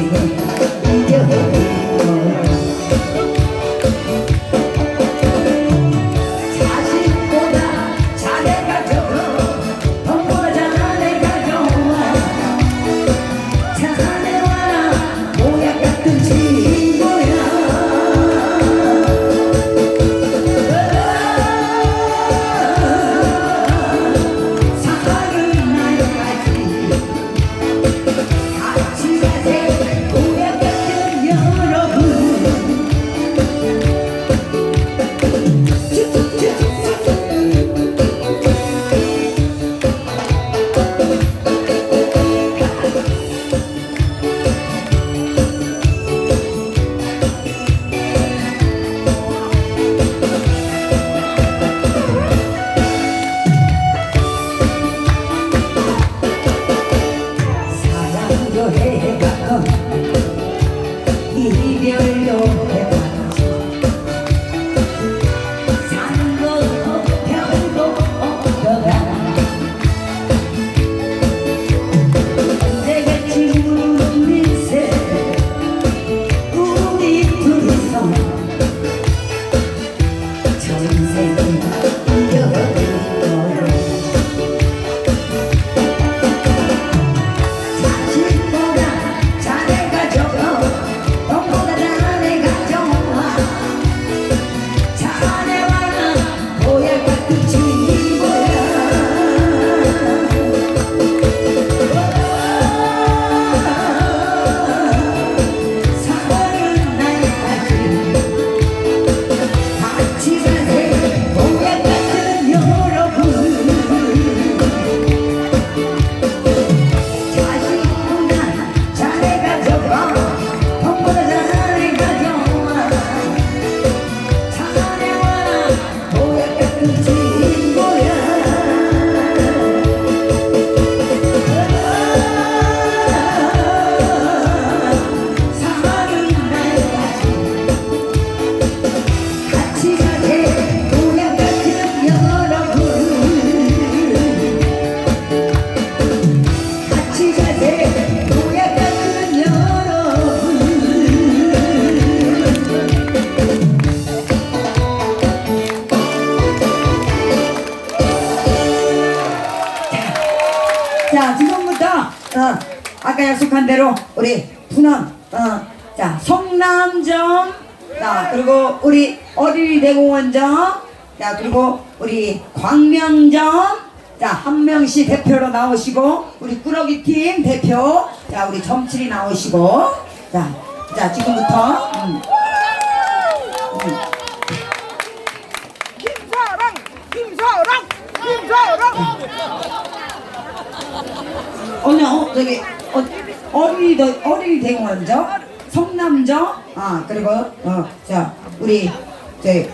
Amen. 자, 지금부터, 어, 아까 약속한 대로 우리 분원, 어, 자, 성남점, 자, 그리고 우리 어린이 대공원점, 자, 그리고 우리 광명점, 자, 한 명씩 대표로 나오시고, 우리 꾸러기 팀 대표, 자, 우리 점칠이 나오시고, 자, 자, 지금부터, 음, 음, 김사랑 김사랑 김사랑 오늘 어, 저기 어, 어린이 대- 어린이 대공원죠 성남죠 아 그리고 어자 우리 저기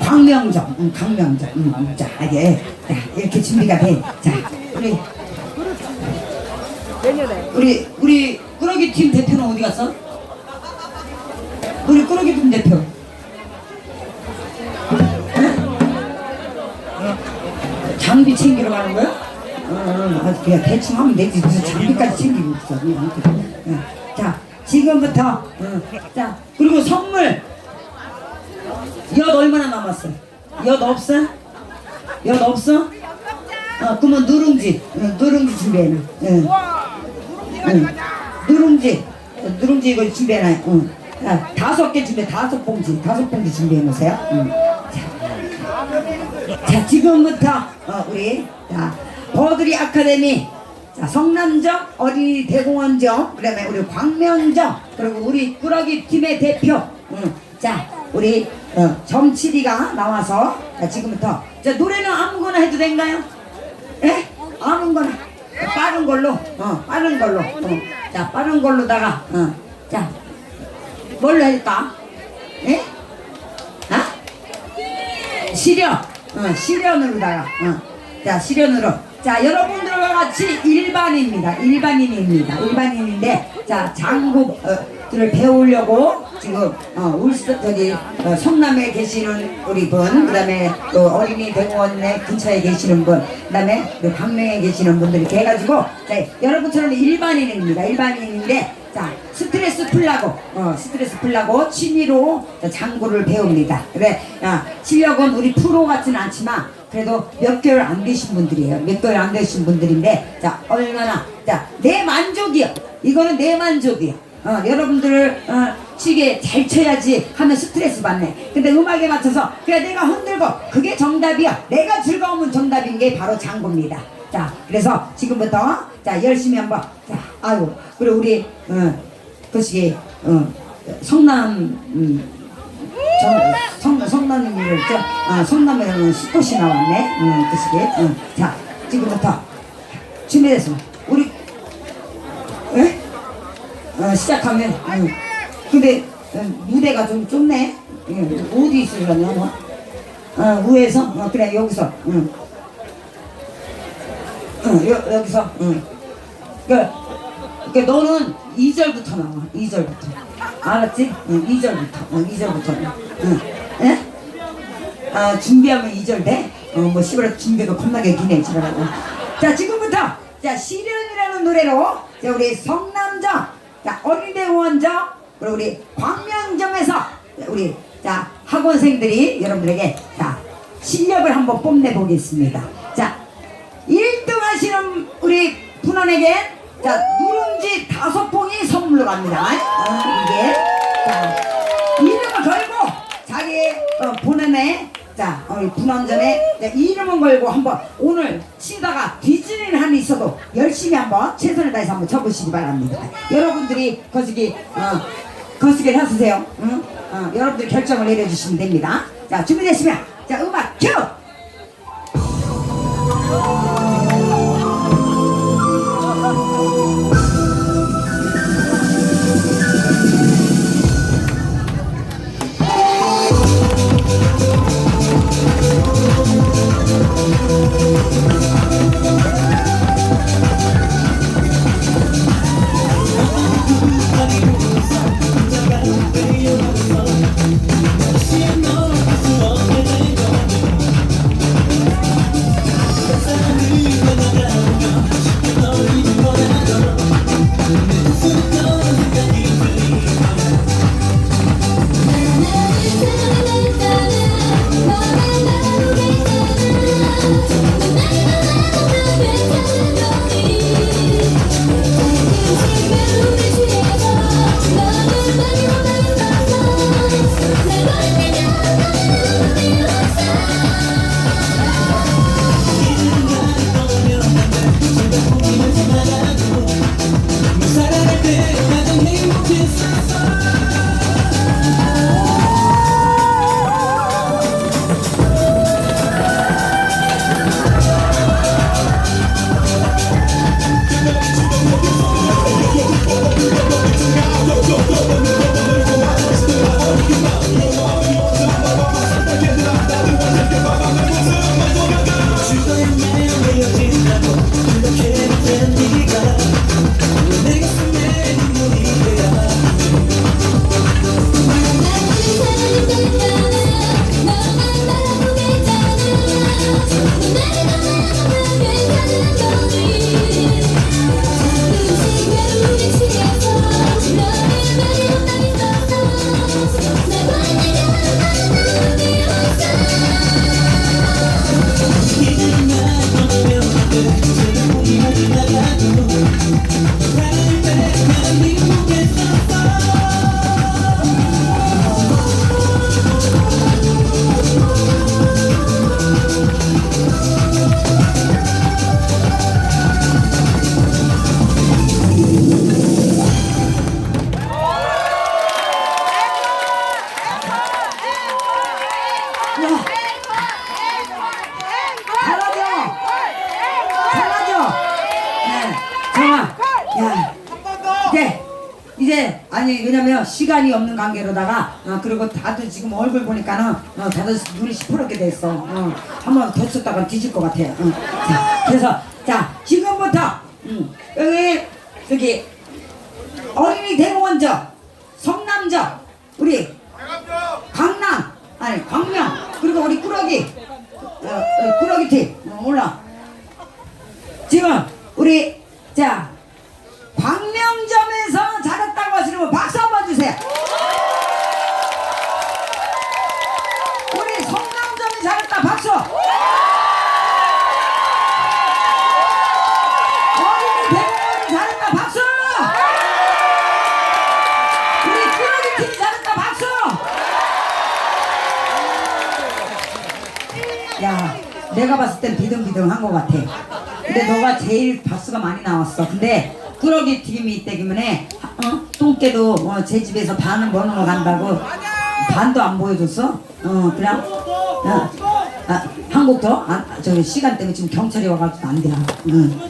광명점 응, 강명점 응, 응, 자 예. 자 이렇게 준비가 돼자 우리 우리 우리 꾸러기 팀 대표는 어디 갔어? 우리 꾸러기 팀 대표. 장비 챙기러 가는 거야? 어, 어, 아, 그냥 대충 하면 되지 무슨 장비까지 챙기고 있어. 응, 아무튼. 응. 자 지금부터 응. 자 그리고 선물 엿 얼마나 남았어? 엿 없어? 엿 없어? 어 그러면 누룽지 응, 누룽지 준비해놔. 응. 응. 누룽지 어, 누룽지 이거 준비해놔요 응. 자, 다섯 개 준비해 다섯 봉지 다섯 봉지 준비해 놓으세요 응. 자, 자 지금부터 어, 우리 자, 버드리 아카데미 자, 성남점 어린이 대공원점 그다음에 우리 광명점 그리고 우리 꾸러기 팀의 대표 응. 자 우리 어, 점칠이가 나와서 자, 지금부터 자, 노래는 아무거나 해도 된가요? 예? 아무거나 빠른 걸로 어 빠른 걸로 어. 자 빠른 걸로다가 어 자 뭘로 할까? 예? 아? 시련 어 시련으로다가 어 자 시련으로. 자 여러분들과 같이 일반인입니다. 일반인입니다. 일반인인데 자 장구들을 배우려고 지금 어 울스 저기 어, 성남에 계시는 우리 분 그다음에 또 어린이 대공원에 근처에 계시는 분 그다음에 그 강릉에 계시는 분들 이렇게 해가지고 자 여러분처럼 일반인입니다. 일반인인데 자 스트레스 풀라고. 어 스트레스 풀라고 취미로 자, 장구를 배웁니다. 그래 야 실력은 우리 프로 같지는 않지만 그래도 몇 개월 안 되신 분들이에요. 몇 개월 안 되신 분들인데 자 얼마나. 자 내 만족이요. 이거는 내 만족이요. 어 여러분들을 어 치게 잘 쳐야지 하면 스트레스 받네. 근데 음악에 맞춰서 그래 내가 흔들고 그게 정답이야. 내가 즐거우면 정답인 게 바로 장구입니다. 자 그래서 지금부터 자 열심히 한번 자 아유 그리고 우리 어 그것이 어 성남 음, 정, 성, 성남이를 저, 아, 성남에는 수꽃이 나왔네. 응, 그시게. 응. 자, 지금부터 준비됐어. 우리, 에? 어, 시작하면, 응. 근데, 어, 무대가 좀 좁네. 응. 어디 있으려냐, 너? 어, 위에서? 어, 그래, 여기서. 응. 응, 여, 여기서. 응. 그, 그, 너는 2절부터 나와. 2절부터. 알았지? 응, 2절부터. 응, 2절부터. 응. 예? 아, 준비하면 2절 돼? 어, 뭐, 씨발, 준비가 겁나게 기네, 지랄하고. 자, 지금부터, 자, 시련이라는 노래로, 자, 우리 성남점, 자, 어린이대원점, 그리고 우리 광명점에서, 자, 우리, 자, 학원생들이 여러분들에게, 자, 실력을 한번 뽐내보겠습니다. 자, 1등 하시는 우리 분원에게 자 누룽지 다섯 봉이 선물로 갑니다. 어, 이게 자 이름을 걸고 자기 어, 본원에 자 어, 분원전에 자, 이름을 걸고 한번 오늘 치다가 뒤지는 한이 있어도 열심히 한번 최선을 다해서 한번 쳐보시기 바랍니다. 여러분들이 거시기 어, 거시기를 하세요. 응? 어, 여러분들 결정을 내려주시면 됩니다. 자 준비됐으면 자 음악 큐. 왜냐면 시간이 없는 관계로다가 어, 그리고 다들 지금 얼굴 보니까는 어, 다들 눈이 시퍼렇게 됐어. 어, 한번 더 썼다가 뒤질 것 같아. 어. 자, 그래서 자 지금부터 음, 여기 저기 어린이 대공원저 성남저 우리 강남 아니 광명 그리고 우리 꾸러기 어, 어, 꾸러기 팀 어, 올라 지금 우리 자 광명점에서 잘했다고 하시는 분 박수 한번 주세요. 우리 성남점이 잘했다 박수. 어린이 대공원이 잘했다 박수. 우리 꾸러기 팀이 잘했다 박수. 야, 내가 봤을 땐 비등비등한 것 같아. 근데 너가 제일 박수가 많이 나왔어. 근데 꾸러기 튀김이 있기 때문에 어? 똥개도 어, 제 집에서 반은 먹으러 간다고 반도 안 보여줬어? 어, 그냥 어, 아, 한국 더? 아, 저 시간 때문에 지금 경찰이 와가지고 안 돼. 응.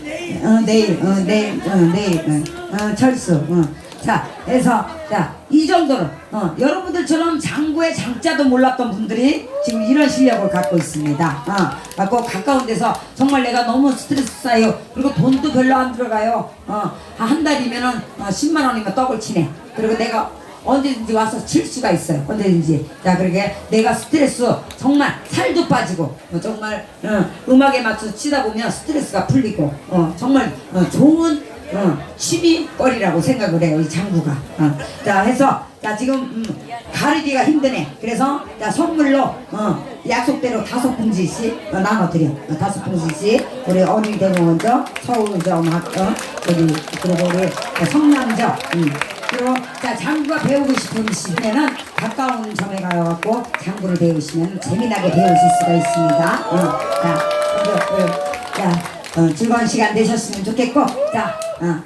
어, 내일, 어, 내일, 어, 내일, 어, 어, 철수. 어. 자, 그래서 자, 이 정도로 어, 여러분들처럼 장구의 장자도 몰랐던 분들이 지금 이런 실력을 갖고 있습니다. 어, 갖고 가까운 데서 정말 내가 너무 스트레스 쌓여 그리고 돈도 별로 안 들어가요. 어, 한 달이면은 어, 10만 원이면 떡을 치네. 그리고 내가 언제든지 와서 칠 수가 있어요. 언제든지. 자, 그러게 내가 스트레스 정말 살도 빠지고 어, 정말 어, 음악에 맞춰서 치다 보면 스트레스가 풀리고 어, 정말 어, 좋은 어, 취미거리라고 생각을 해요. 이 장구가. 어. 자, 해서 자 지금 음, 가르기가 힘드네. 그래서 자 선물로 어, 약속대로 다섯 봉지씩 어, 나눠드려. 어, 다섯 봉지씩 우리 어린이 대공원저 서울점 학 어, 우리 그리고 우리 성남저 음. 그리고 자 장구가 배우고 싶으시면은 가까운 점에 가갖고 장구를 배우시면 재미나게 배우실 수가 있습니다. 어, 자, 먼저, 어, 자 어, 즐거운 시간 되셨으면 좋겠고 자, 어,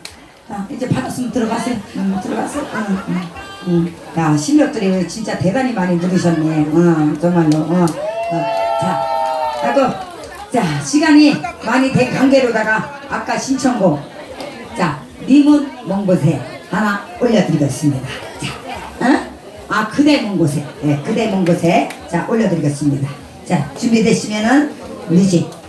자 이제 받았으면 들어가세요. 음, 들어가세요. 음, 음, 음. 야 실력들이 진짜 대단히 많이 늘으셨네. 어, 정말로. 어, 어, 자, 하고 자 시간이 많이 된 관계로다가 아까 신청곡 자, 님은 먼 곳에 하나 올려드리겠습니다. 자, 어? 아, 그대 먼 곳에, 네, 그대 먼 곳에, 자, 올려드리겠습니다. 자, 준비되시면은 뮤직 큐!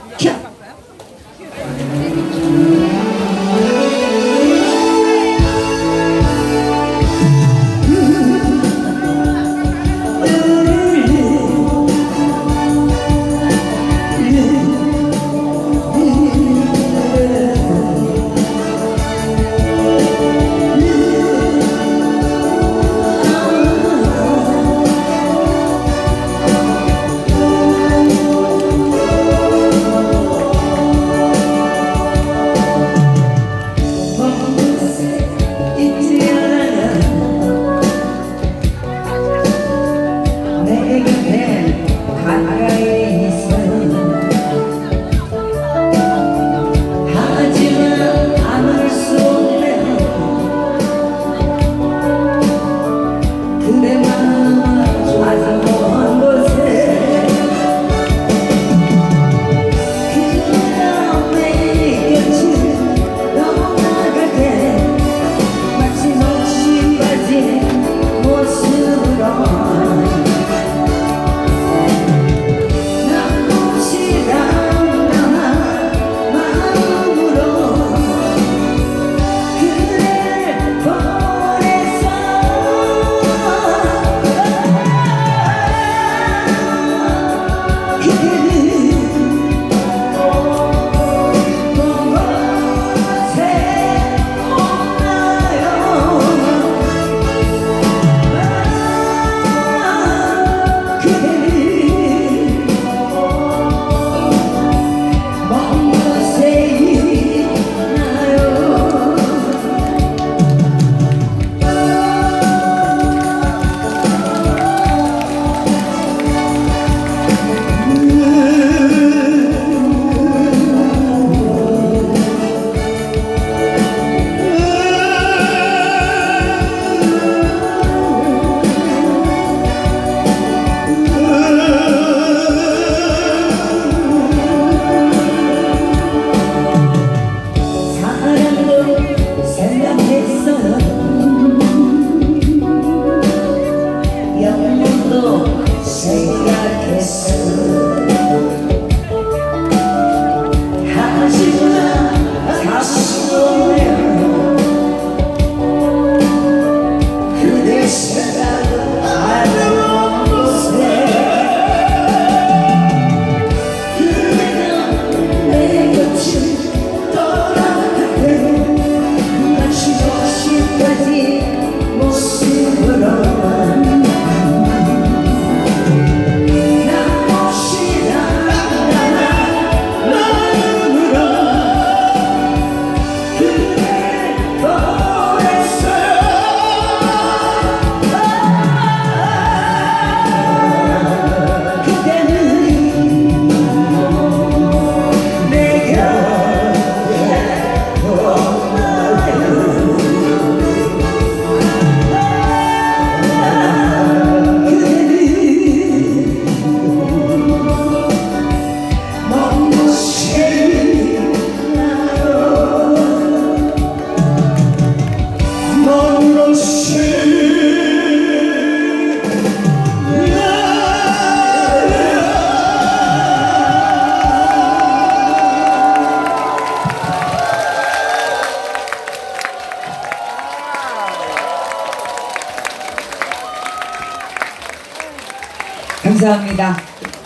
감사합니다.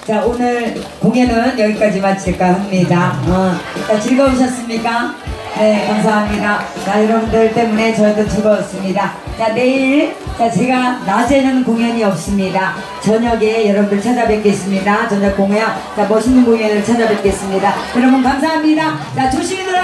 자, 오늘 공연은 여기까지 마칠까 합니다. 어, 자, 즐거우셨습니까? 네, 감사합니다. 자, 여러분들 때문에 저도 즐거웠습니다. 자, 내일, 자, 제가 낮에는 공연이 없습니다. 저녁에 여러분들 찾아뵙겠습니다. 저녁 공연, 자, 멋있는 공연을 찾아뵙겠습니다. 여러분 감사합니다. 자, 조심히 들어